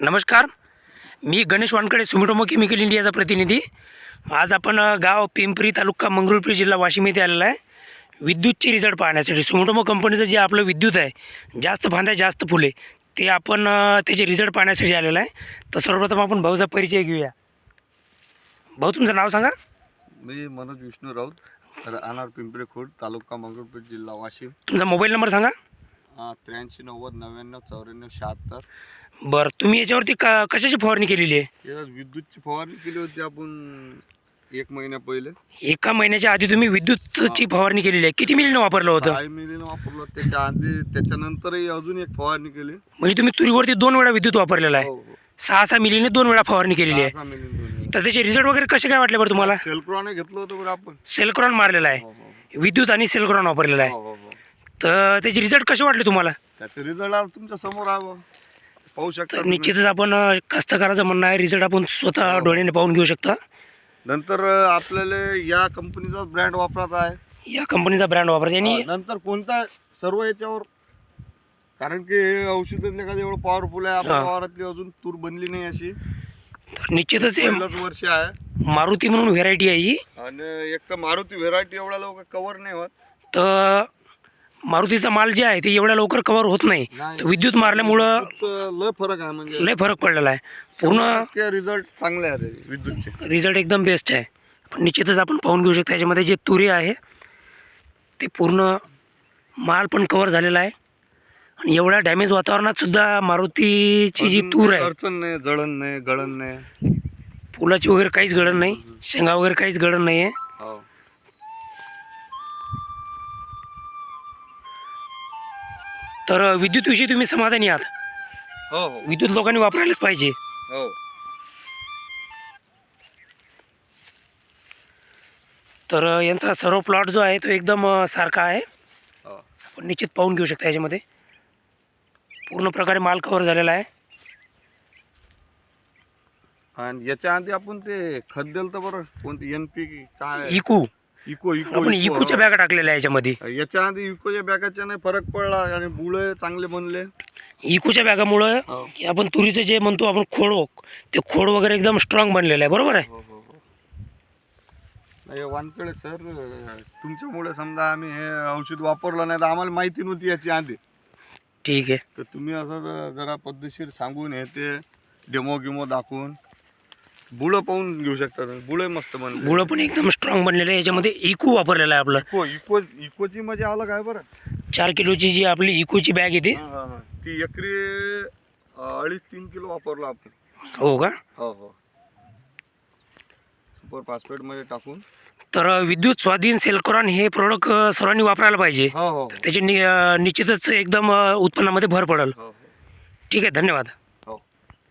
नमस्कार. मी Ganesh Wankade Sumitomo chemical इंडियाचा प्रतिनिधी. आज आपण गाव पिंपरी तालुका मंगरुळपीर जिल्हा वाशिम येथे आलेला आहे. विद्युतचे रिझल्ट पाहण्यासाठी सुमिटोमो कंपनीचं जे आपलं विद्युत आहे जास्त फांद्या जास्त फुले ते आपण त्याचे रिझल्ट पाहण्यासाठी आलेलं आहे. तर सर्वप्रथम आपण भाऊचा परिचय घेऊया. भाऊ तुमचं नाव सांगा. मी मनोज विष्णू राऊत राहणार पिंपरी खोड तालुका मंगळपूर जिल्हा वाशिम. तुमचा मोबाईल नंबर सांगा. त्र्याऐंशी नव्वद नव्याण्णव चौऱ्याण्णव शहात्तर. बरं तुम्ही याच्यावरती क कशाची फवारणी केलेली आहे? याच्यात विद्युतची फवारणी केली होती आपण एक महिन्या पहिले. एका महिन्याच्या आधी तुम्ही विद्युतची फवारणी केलेली आहे. किती मिलीनं वापरलं होतं? मिलीनं वापरलं त्याच्या आधी त्याच्यानंतरही अजून एक फवारणी केली. म्हणजे तुम्ही तुरीवरती दोन वेळा विद्युत वापरलेला आहे. हो हो. सहा सहा मिलीने दोन वेळा फवारणी केलेली आहे. सहा मिलीनं दोन्ही. तर त्याचे रिझल्ट वगैरे कसे काय वाटले बरं तुम्हाला? सेल्क्रॉने घेतलं होतं बरं आपण. सेलक्रॉन मारलेला हो आहे हो. विद्युत आणि सेलक्रॉन वापरलेला आहे. हो हो हो. तर त्याचे रिझल्ट कसे वाटले तुम्हाला? त्याचे रिझल्ट आज तुमच्यासमोर आहे बुवा. पाहू शकता तर तुम्ही. निश्चितच आपण अ, कास्तकाराचं म्हणणं आहे रिझल्ट आपण स्वतः डोळ्याने पाहून घेऊ शकता. नंतर अं, आपल्याला या कंपनीचा ब्रँड वापरायचा आहे. या कंपनीचा ब्रँड वापरायचा आणि हा, नंतर कोणता सर्व याच्यावर? कारण की हे औषध एखादं एवढं पॉवरफुल आहे आपल्या हा. वावरातली अजून तूर बनली नाही अशी. तर निश्चितच हे पहिलंच वर्ष आहे. मारुती म्हणून व्हेरायटी आहे ही. आणि एक तर मारुती व्हेरायटी एवढ्या लवकर कव्हर नाही होत. तर मारुतीचा माल जे आहे ते एवढ्या लवकर कव्हर होत नाही. तर विद्युत मारल्यामुळं लय फरक आहे म्हणजे. लय फरक पडलेला आहे. पूर्ण रिझल्ट चांगले आहे विद्युतचे. रिझल्ट एकदम बेस्ट आहे. पण निश्चितच आपण पाहून घेऊ शकता याच्यामध्ये जे तुरे आहे ते पूर्ण माल पण कवर झालेला आहे. आणि एवढ्या डॅमेज वातावरणात सुद्धा मारुतीची जी तूर आहे अडचण नाही जळण नाही गळण नाही. फुलाची वगैरे काहीच गळण नाही शेंगा वगैरे काहीच गळण नाही आहे तर विद्युतविषयी तुम्ही समाधानी आहात. हो हो. विद्युत लोकांनी वापरायलाच पाहिजे. हो. तर यांचा सर्व प्लॉट जो आहे तो एकदम सारखा आहे. हो. आपण निश्चित पाहून घेऊ शकता याच्यामध्ये. पूर्ण प्रकारे माल कव्हर झालेला आहे. आणि याच्या आधी आपण ते खत दिलं तर बरं कोणती एन पी काय? इकू. इको इको आपण इको, इकूच्या. बॅगा टाकलेल्या आहे याच्यामध्ये. याच्या आधी इकोच्या बॅगाच्या नाही फरक पडला. आणि बुळे चांगले बनले. इकूच्या बॅगामुळं हो. की आपण तुरीचं जे म्हणतो आपण खोड ते खोड वगैरे एकदम स्ट्रॉंग बनलेलं आहे. बरोबर आहे? हो हो हो. नाही वानकडे सर तुमच्यामुळे समजा आम्ही हे औषध वापरलं नाही तर आम्हाला माहिती नव्हती याची आधी. ठीक आहे. तर तुम्ही असं ज- जरा पद्धतशीर सांगून हे ते डेमो गिमो दाखवून बुळं पाहून घेऊ शकता तुम्ही. बुळे मस्त बनले गुळं पण एकदम स्ट्रॉंग बनलेलं आहे. याच्यामध्ये इकू वापरलेलं आहे आपलं. इको इको इकोची मजा अलग आहे बरं. चार किलोची जी आपली इकूची बॅग येते हा, हा, हा. ती एकरी अं, अडीच तीन किलो वापरलो आपण. हो का? हो हो. सुपर फॉस्फेटमध्ये टाकून. तर विद्युत स्वाधीन सेलक्रॉन हे प्रोडक्ट सर्वांनी वापरायला पाहिजे. हो हो त्याचे नि अ, निश्चितच एकदम अ, उत्पन्नामध्ये भर पडेल. हो हो. ठीक आहे धन्यवाद.